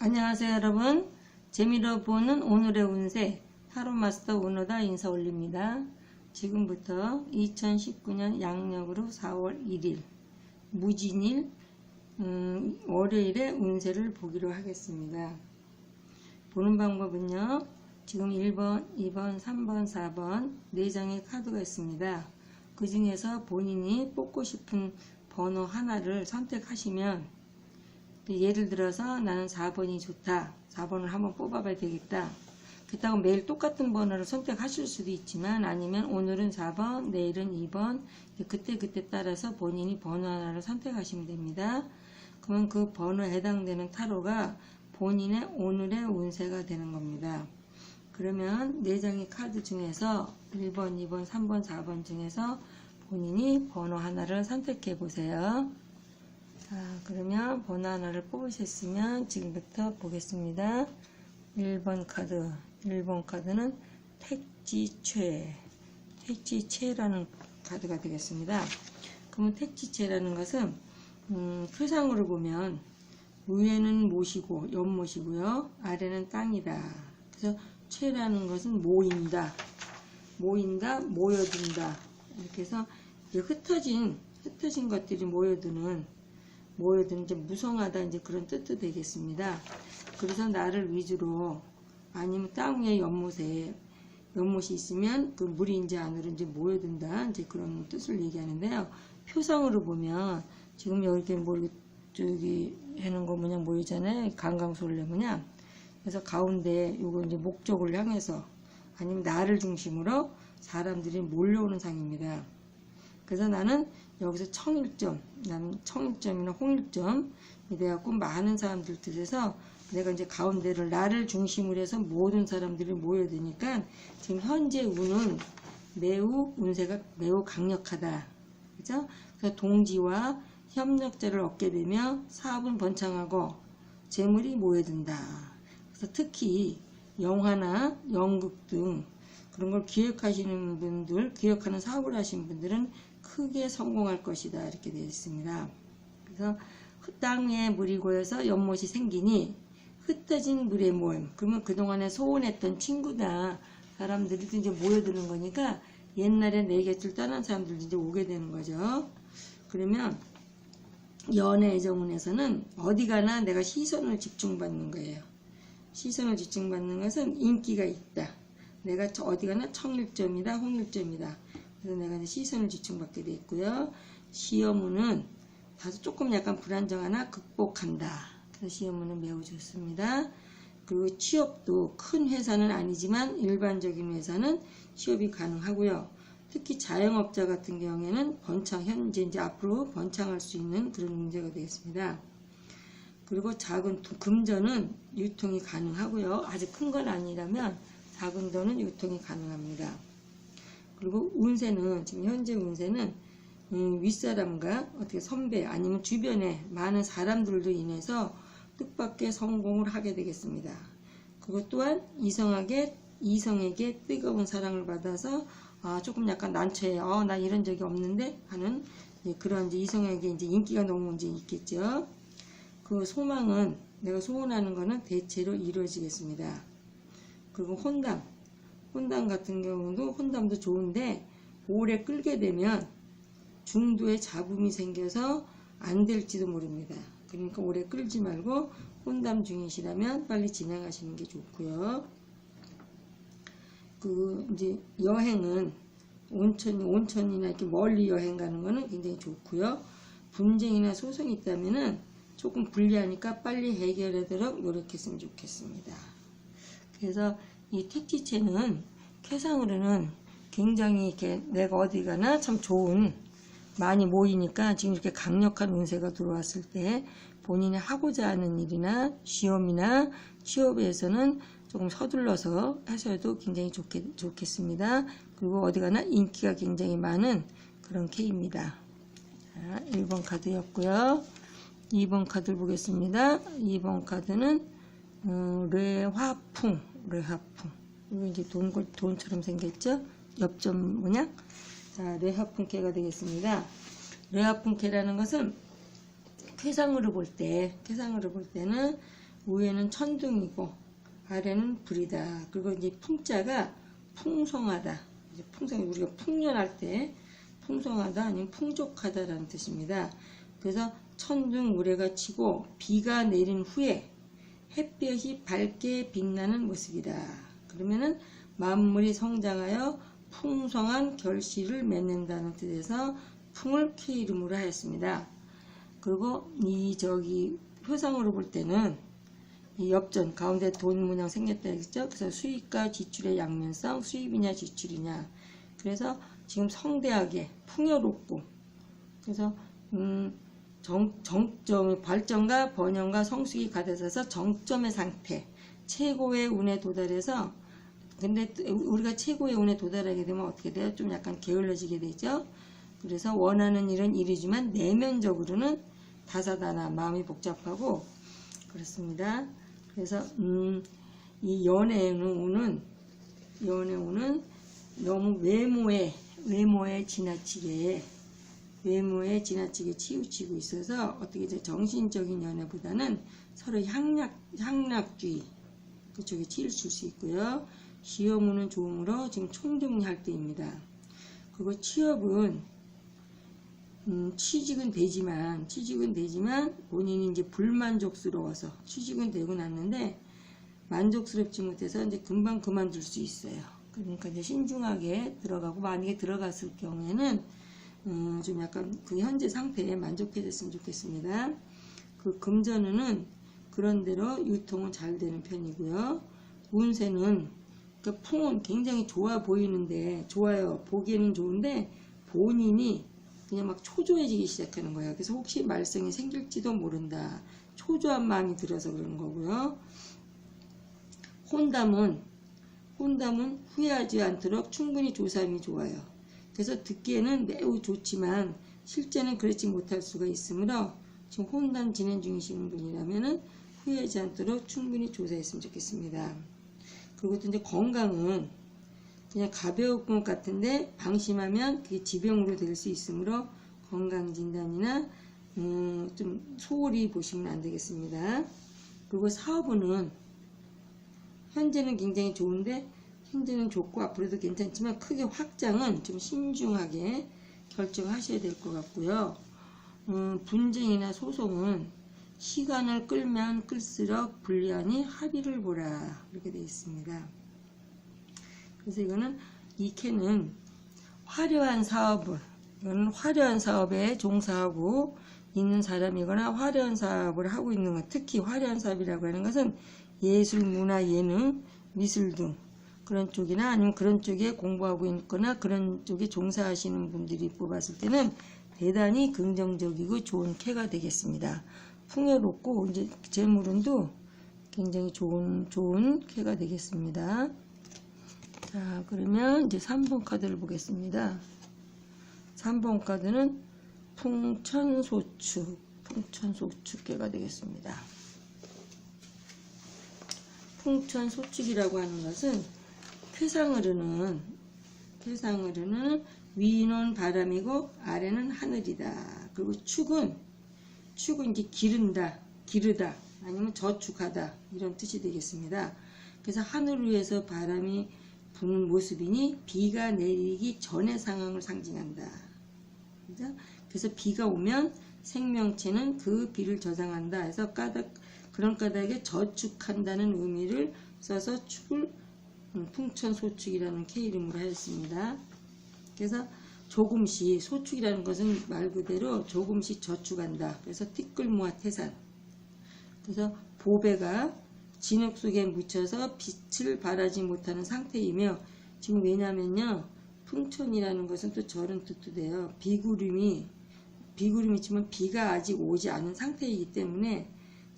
안녕하세요 여러분. 재미로 보는 오늘의 운세 타로마스터 오너다 인사 올립니다. 지금부터 2019년 양력으로 4월 1일 무진일 음, 월요일의 운세를 보기로 하겠습니다. 보는 방법은요 지금 1번 2번 3번 4번 4장의 카드가 있습니다. 그 중에서 본인이 뽑고 싶은 번호 하나를 선택하시면 예를 들어서 나는 4번이 좋다. 4번을 한번 뽑아봐야 되겠다. 그렇다고 매일 똑같은 번호를 선택하실 수도 있지만 아니면 오늘은 4번, 내일은 2번 그때 그때 따라서 본인이 번호 하나를 선택하시면 됩니다. 그러면 그 번호에 해당되는 타로가 본인의 오늘의 운세가 되는 겁니다. 그러면 4장의 카드 중에서 1번, 2번, 3번, 4번 중에서 본인이 번호 하나를 선택해 보세요. 자, 그러면 번호 하나를 뽑으셨으면 지금부터 보겠습니다. 1번 카드. 1번 카드는 택지최. 택지최라는 카드가 되겠습니다. 그러면 택지최라는 것은, 음, 표상으로 보면, 위에는 못이고, 연못이고요. 아래는 땅이다. 그래서 최라는 것은 모인다. 모인다, 모여든다. 이렇게 해서 흩어진, 흩어진 것들이 모여드는 모여든 이제 무성하다 이제 그런 뜻도 되겠습니다. 그래서 나를 위주로 아니면 땅 위에 연못에 연못이 있으면 그 물이 이제 안으로 이제 모여든다 이제 그런 뜻을 얘기하는데요. 표상으로 보면 지금 여기 뭐 저기 해놓은 거 뭐냐 모이잖아요. 강강솔레 뭐냐. 그래서 가운데 요거 이제 목적을 향해서 아니면 나를 중심으로 사람들이 몰려오는 상입니다. 그래서 나는 여기서 청일점, 나는 청일점이나 홍일점, 이래갖고 많은 사람들 뜻에서 내가 이제 가운데를 나를 중심으로 해서 모든 사람들이 모여드니까 지금 현재 운은 매우 운세가 매우 강력하다. 그죠? 그래서 동지와 협력자를 얻게 되며 사업은 번창하고 재물이 모여든다. 그래서 특히 영화나 연극 등 그런 걸 기획하시는 분들, 기획하는 사업을 하시는 분들은 크게 성공할 것이다 이렇게 되어 있습니다. 그래서 땅에 물이 고여서 연못이 생기니 흩어진 물의 모임 그러면 그동안에 소원했던 친구다 사람들이 이제 모여드는 거니까 옛날에 내 곁을 떠난 사람들이 이제 오게 되는 거죠. 그러면 연애 애정운에서는 어디 가나 내가 시선을 집중받는 거예요. 시선을 집중받는 것은 인기가 있다. 내가 어디 가나 청일점이다, 홍일점이다. 그래서 내가 이제 시선을 집중받게 돼 있고요. 시험문은 다소 조금 약간 불안정하나 극복한다. 그래서 시험문은 매우 좋습니다. 그리고 취업도 큰 회사는 아니지만 일반적인 회사는 취업이 가능하고요. 특히 자영업자 같은 경우에는 번창, 현재 이제 앞으로 번창할 수 있는 그런 문제가 되겠습니다. 그리고 작은 금전은 유통이 가능하고요. 아주 큰건 아니라면 작은 돈은 유통이 가능합니다. 그리고 운세는 지금 현재 운세는 음, 윗사람과 어떻게 선배 아니면 주변에 많은 사람들도 인해서 뜻밖의 성공을 하게 되겠습니다. 그것 또한 이성에게 이성에게 뜨거운 사랑을 받아서 아, 조금 약간 난처해. 어, 나 이런 적이 없는데 하는 그런 이제 이성에게 이제 인기가 너무 이제 있겠죠. 그 소망은 내가 소원하는 거는 대체로 이루어지겠습니다. 그리고 혼담 혼담 같은 경우도 혼담도 좋은데 오래 끌게 되면 중도에 잡음이 생겨서 안 될지도 모릅니다. 그러니까 오래 끌지 말고 혼담 중이시라면 빨리 진행하시는 게 좋고요. 그 이제 여행은 온천 온천이나 이렇게 멀리 여행 가는 거는 굉장히 좋고요. 분쟁이나 소송이 있다면은 조금 불리하니까 빨리 해결하도록 노력했으면 좋겠습니다. 그래서 이 택지체는 캐상으로는 굉장히 이렇게 내가 어디 가나 참 좋은 많이 모이니까 지금 이렇게 강력한 운세가 들어왔을 때 본인이 하고자 하는 일이나 시험이나 취업에서는 조금 서둘러서 하셔도 굉장히 좋겠, 좋겠습니다. 그리고 어디 가나 인기가 굉장히 많은 그런 K입니다. 자, 1번 카드였고요. 2번 카드를 보겠습니다. 2번 카드는 어, 뇌화풍 뇌하풍. 이제 돈, 돈처럼 생겼죠? 옆점 뭐냐? 자, 뇌하풍캐가 되겠습니다. 뇌하풍캐라는 것은 쾌상으로 볼 때, 쾌상으로 볼 때는 위에는 천둥이고 아래는 불이다. 그리고 이제 풍자가 풍성하다. 이제 풍성 우리가 풍년할 때 풍성하다 아니면 풍족하다라는 뜻입니다. 그래서 천둥 우레가 치고 비가 내린 후에 햇볕이 밝게 빛나는 모습이다. 그러면은 만물이 성장하여 풍성한 결실을 맺는다는 뜻에서 풍을 K 이름으로 하였습니다. 그리고 이 저기 표상으로 볼 때는 이 엽전 가운데 돈 문양 생겼다 했죠. 그래서 수입과 지출의 양면성 수입이냐 지출이냐. 그래서 지금 성대하게 풍요롭고 그래서 음 정, 정점 발전과 번영과 성숙이 가득해서 정점의 상태 최고의 운에 도달해서 근데 또 우리가 최고의 운에 도달하게 되면 어떻게 돼요? 좀 약간 게을러지게 되죠. 그래서 원하는 일은 일이지만 내면적으로는 다사다나 마음이 복잡하고 그렇습니다. 그래서 음, 이 연애의 운은 연애 운은 너무 외모에 외모에 지나치게 외모에 지나치게 치우치고 있어서 어떻게 이제 정신적인 연애보다는 서로 향락 향락주의 그쪽에 치우칠 수 있고요. 시험운은 좋음으로 지금 총정리할 때입니다. 그리고 취업은 음, 취직은 되지만 취직은 되지만 본인이 이제 불만족스러워서 취직은 되고 났는데 만족스럽지 못해서 이제 금방 그만둘 수 있어요. 그러니까 이제 신중하게 들어가고 만약에 들어갔을 경우에는 음, 좀 약간 그 현재 상태에 만족해졌으면 좋겠습니다. 그 금전운은 그런대로 유통은 잘 되는 편이고요. 운세는 그 풍은 굉장히 좋아 보이는데 좋아요. 보기에는 좋은데 본인이 그냥 막 초조해지기 시작하는 거예요. 그래서 혹시 말썽이 생길지도 모른다. 초조한 마음이 들어서 그러는 거고요. 혼담은 혼담은 후회하지 않도록 충분히 조사함이 좋아요. 그래서 듣기에는 매우 좋지만 실제는 그렇지 못할 수가 있으므로 지금 혼담 진행 중이신 분이라면은 후회하지 않도록 충분히 조사했으면 좋겠습니다. 그리고 또 이제 건강은 그냥 가벼울 것 같은데 방심하면 그게 지병으로 될 수 있으므로 건강진단이나 음, 좀 소홀히 보시면 안 되겠습니다. 그리고 사업은 현재는 굉장히 좋은데 현재는 좋고 앞으로도 괜찮지만 크게 확장은 좀 신중하게 결정하셔야 될 것 같고요. 음, 분쟁이나 소송은 시간을 끌면 끌수록 불리하니 합의를 보라 이렇게 되어 있습니다. 그래서 이거는 이 캔은 화려한 사업을 이거는 화려한 사업에 종사하고 있는 사람이거나 화려한 사업을 하고 있는 것 특히 화려한 사업이라고 하는 것은 예술, 문화, 예능, 미술 등 그런 쪽이나 아니면 그런 쪽에 공부하고 있거나 그런 쪽에 종사하시는 분들이 뽑았을 때는 대단히 긍정적이고 좋은 캐가 되겠습니다. 풍요롭고 이제 재물운도 굉장히 좋은 좋은 캐가 되겠습니다. 자, 그러면 이제 3번 카드를 보겠습니다. 3번 카드는 풍천소축, 풍천소축계가 되겠습니다. 풍천소축이라고 하는 것은 쾌상으로는 쾌상으로는 위는 바람이고 아래는 하늘이다. 그리고 축은 축은 이제 기른다, 기르다, 아니면 저축하다 이런 뜻이 되겠습니다. 그래서 하늘 위에서 바람이 부는 모습이니 비가 내리기 전의 상황을 상징한다. 그죠? 그래서 비가 오면 생명체는 그 비를 저장한다 해서 까닭 그런 까닭에 저축한다는 의미를 써서 축을 음, 풍천 소축이라는 K 이름으로 하였습니다. 그래서 조금씩 소축이라는 것은 말 그대로 조금씩 저축한다. 그래서 티끌모아 태산. 그래서 보배가 진흙 속에 묻혀서 빛을 발하지 못하는 상태이며 지금 왜냐면요 풍천이라는 것은 또 저런 뜻도 돼요 비구름이 비구름이 지만 비가 아직 오지 않은 상태이기 때문에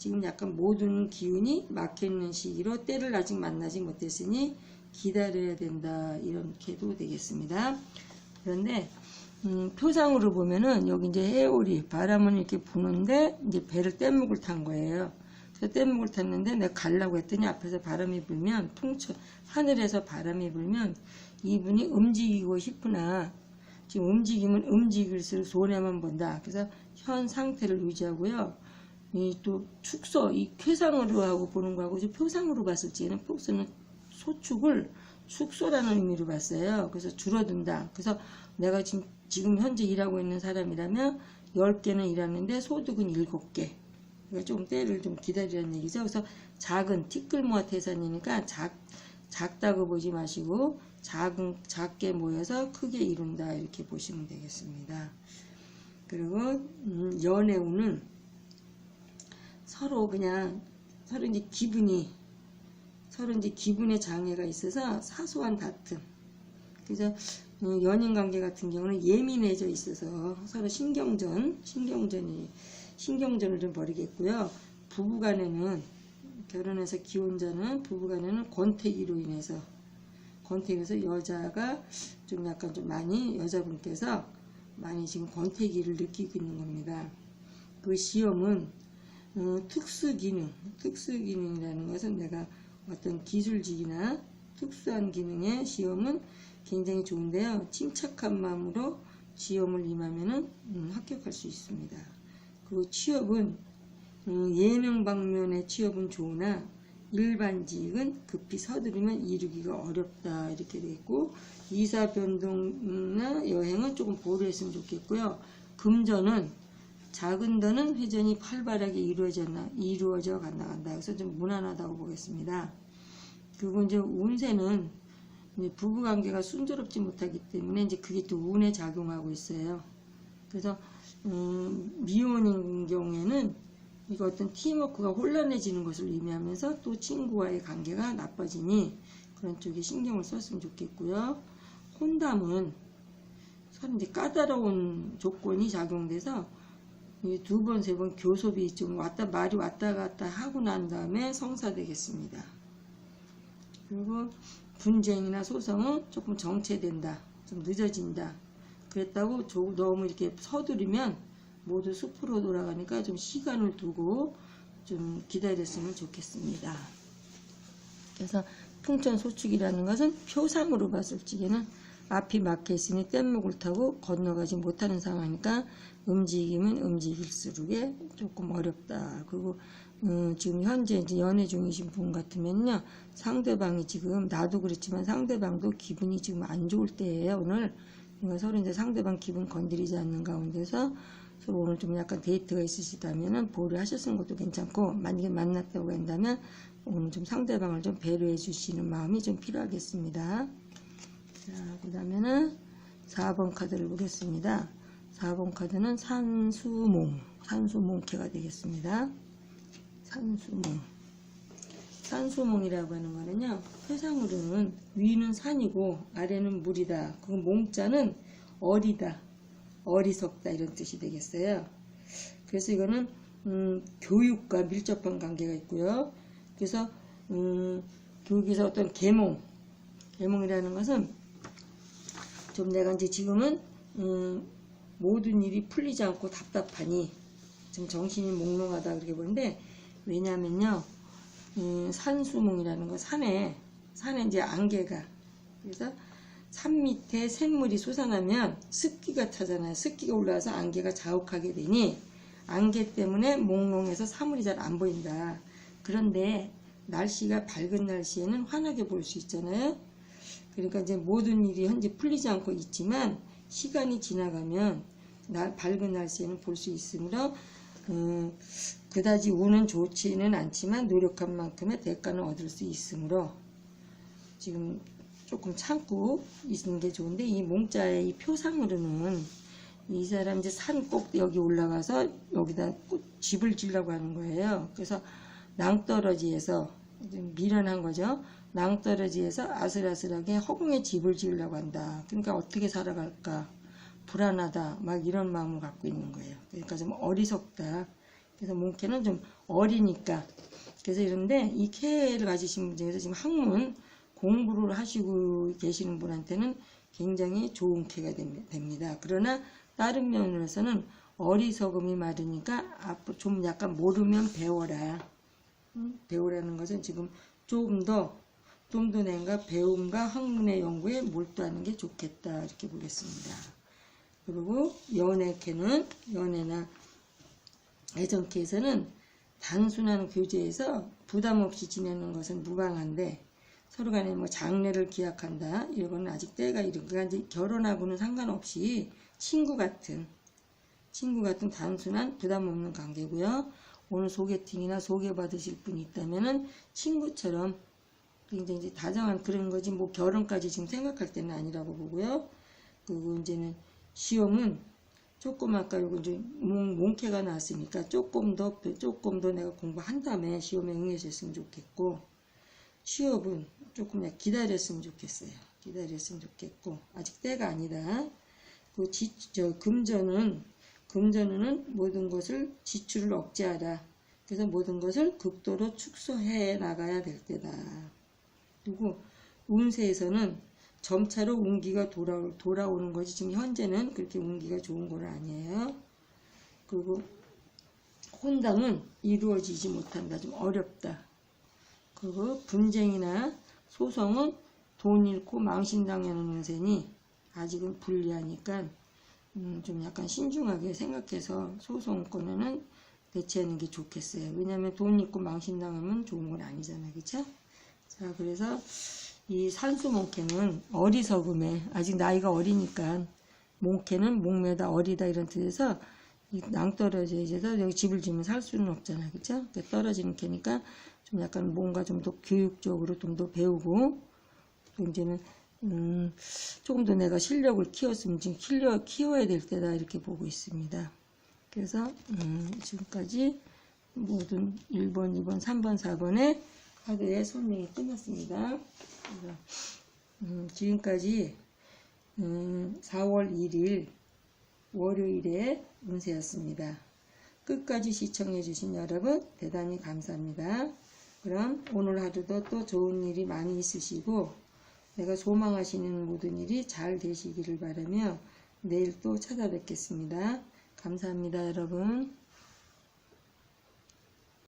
지금 약간 모든 기운이 막혀있는 시기로 때를 아직 만나지 못했으니 기다려야 된다 이렇게도 되겠습니다 그런데 음, 표상으로 보면은 여기 이제 해오리 바람은 이렇게 부는데 이제 배를 뗏목을 탄 거예요 뗏목을 탔는데 내가 가려고 했더니 앞에서 바람이 불면 풍천 하늘에서 바람이 불면 이분이 움직이고 싶으나 지금 움직이면 움직일수록 손해만 본다. 그래서 현 상태를 유지하고요. 이또 축소, 이 쾌상으로 하고 보는 거하고 이제 표상으로 봤을 때는 폭스는 소축을 축소라는 의미로 봤어요. 그래서 줄어든다. 그래서 내가 지금, 지금 현재 일하고 있는 사람이라면 10개는 일하는데 소득은 7개. 그러니까 좀 때를 좀 기다리라는 얘기죠. 그래서 작은 티끌모아 태산이니까 작, 작다고 보지 마시고 작은, 작게 모여서 크게 이룬다. 이렇게 보시면 되겠습니다. 그리고 음, 연애운은 서로 그냥 서로 이제 기분이 서로 이제 기분의 장애가 있어서 사소한 다툼. 그래서 어, 연인 관계 같은 경우는 예민해져 있어서 서로 신경전, 신경전이 신경전을 좀 벌이겠고요. 부부간에는 결혼해서 기혼자는 부부간에는 권태기로 인해서 권태기에서 여자가 좀 약간 좀 많이 여자분께서 많이 지금 권태기를 느끼고 있는 겁니다. 그 시험은 어, 특수기능, 특수기능이라는 것은 내가 어떤 기술직이나 특수한 기능의 시험은 굉장히 좋은데요. 침착한 마음으로 시험을 임하면 음, 합격할 수 있습니다. 그 취업은 음, 예능 방면의 취업은 좋으나 일반직은 급히 서두르면 이루기가 어렵다 이렇게 되어 있고 이사 변동이나 여행은 조금 보류했으면 좋겠고요. 금전은 작은 더는 회전이 활발하게 이루어졌나 이루어져 간다 간다. 그래서 좀 무난하다고 보겠습니다. 그리고 이제 운세는 이제 부부 관계가 순조롭지 못하기 때문에 이제 그게 또 운에 작용하고 있어요. 그래서 음, 미혼인 경우에는 이거 어떤 팀워크가 혼란해지는 것을 의미하면서 또 친구와의 관계가 나빠지니 그런 쪽에 신경을 썼으면 좋겠고요. 혼담은 서로 이제 까다로운 조건이 작용돼서 두 번, 세 번 교섭이 좀 왔다, 말이 왔다 갔다 하고 난 다음에 성사되겠습니다. 그리고 분쟁이나 소송은 조금 정체된다. 좀 늦어진다. 그랬다고 조- 너무 이렇게 서두르면 모두 숲으로 돌아가니까 좀 시간을 두고 좀 기다렸으면 좋겠습니다. 그래서 풍천소축이라는 것은 표상으로 봤을 적에는 앞이 막혀 있으니 뗏목을 타고 건너가지 못하는 상황이니까 움직이면 움직일수록에 조금 어렵다. 그리고 음, 지금 현재 이제 연애 중이신 분 같으면요 상대방이 지금 나도 그렇지만 상대방도 기분이 지금 안 좋을 때예요 오늘 그러니까 서로 이제 상대방 기분 건드리지 않는 가운데서 서로 오늘 좀 약간 데이트가 있으시다면은 보류하셨는 것도 괜찮고 만약에 만났다고 한다면 오늘 좀 상대방을 좀 배려해 주시는 마음이 좀 필요하겠습니다. 자, 그 다음에는 4번 카드를 보겠습니다. 4번 카드는 산수몽, 산수몽캐가 되겠습니다. 산수몽. 산수몽이라고 하는 거는요, 세상으로는 위는 산이고 아래는 물이다. 그 몽자는 어리다, 어리석다 이런 뜻이 되겠어요. 그래서 이거는 음, 교육과 밀접한 관계가 있고요. 그래서 음, 교육에서 어떤 계몽, 계몽이라는 것은 좀 내가 이제 지금은 음, 모든 일이 풀리지 않고 답답하니 좀 정신이 몽롱하다 그렇게 보는데 왜냐면요 음, 산수몽이라는 거 산에 산에 이제 안개가. 그래서 산 밑에 샘물이 솟아나면 습기가 차잖아요. 습기가 올라와서 안개가 자욱하게 되니 안개 때문에 몽롱해서 사물이 잘 안 보인다. 그런데 날씨가 밝은 날씨에는 환하게 보일 수 있잖아요 그러니까 이제 모든 일이 현재 풀리지 않고 있지만 시간이 지나가면 날, 밝은 날씨에는 볼 수 있으므로 음, 그다지 운은 좋지는 않지만 노력한 만큼의 대가는 얻을 수 있으므로 지금 조금 참고 있는 게 좋은데 이 몽자의 이 표상으로는 이 사람 이제 산 꼭 여기 올라가서 여기다 꽃 집을 지려고 하는 거예요. 그래서 낭떠러지에서 좀 미련한 거죠. 낭떠러지에서 아슬아슬하게 허공에 집을 지으려고 한다. 그러니까 어떻게 살아갈까? 불안하다. 막 이런 마음을 갖고 있는 거예요. 그러니까 좀 어리석다. 그래서 몽캐는 좀 어리니까. 그래서 이런데 이 캐를 가지신 분 중에서 지금 학문 공부를 하시고 계시는 분한테는 굉장히 좋은 됩- 됩니다. 그러나 다른 면으로서는 어리석음이 많으니까 앞으로 좀 약간 모르면 배워라. 음, 배우라는 것은 지금 조금 더, 내가 배움과 학문의 연구에 몰두하는 게 좋겠다. 이렇게 보겠습니다. 그리고 연애캐는, 연애나 애정캐에서는 단순한 교제에서 부담 없이 지내는 것은 무방한데 서로 간에 뭐 장래를 기약한다 이건 아직 때가 이른 그러니까 결혼하고는 상관없이 친구 같은 친구 같은 단순한 부담 없는 관계고요. 오늘 소개팅이나 소개받으실 분이 있다면은 친구처럼 굉장히 이제 다정한 그런 거지 뭐 결혼까지 지금 생각할 때는 아니라고 보고요. 그리고 이제는 시험은 조금 아까 요거 이제 몽, 몽케가 나왔으니까 조금 더 조금 더 내가 공부한 다음에 시험에 응해줬으면 좋겠고 취업은 조금 기다렸으면 좋겠어요. 기다렸으면 좋겠고 아직 때가 아니다. 그 지, 저 금전은 금전은 모든 것을 지출을 억제하라. 그래서 모든 것을 극도로 축소해 나가야 될 때다. 그리고 운세에서는 점차로 운기가 돌아, 돌아오는 거지 지금 현재는 그렇게 운기가 좋은 건 아니에요. 그리고 혼담은 이루어지지 못한다. 좀 어렵다. 그리고 분쟁이나 소송은 돈 잃고 망신당하는 운세니 아직은 불리하니까 음, 좀 약간 신중하게 생각해서 소송권에는 대체하는 게 좋겠어요. 왜냐하면 돈 잃고 망신당하면 좋은 건 아니잖아요. 그쵸? 자, 그래서 이 산수 몽케는 어리석음에 아직 나이가 어리니까 몽케는 목매다 어리다 이런 뜻에서 이 낭떠러져 있어서 여기 집을 지으면 살 수는 없잖아요. 그쵸? 그러니까 떨어지는 캐니까 좀 약간 뭔가 좀 더 교육적으로 좀 더 배우고 또 이제는 음, 조금 더 내가 실력을 키웠으면 지금 키워, 키워야 될 때다 이렇게 보고 있습니다. 그래서 음, 지금까지 모든 1번, 2번, 3번, 4번의 카드의 설명이 끝났습니다. 음, 지금까지 음, 4월 1일 월요일의 운세였습니다. 끝까지 시청해주신 여러분 대단히 감사합니다. 그럼 오늘 하루도 또 좋은 일이 많이 있으시고 내가 소망하시는 모든 일이 잘 되시기를 바라며 내일 또 찾아뵙겠습니다. 감사합니다, 여러분.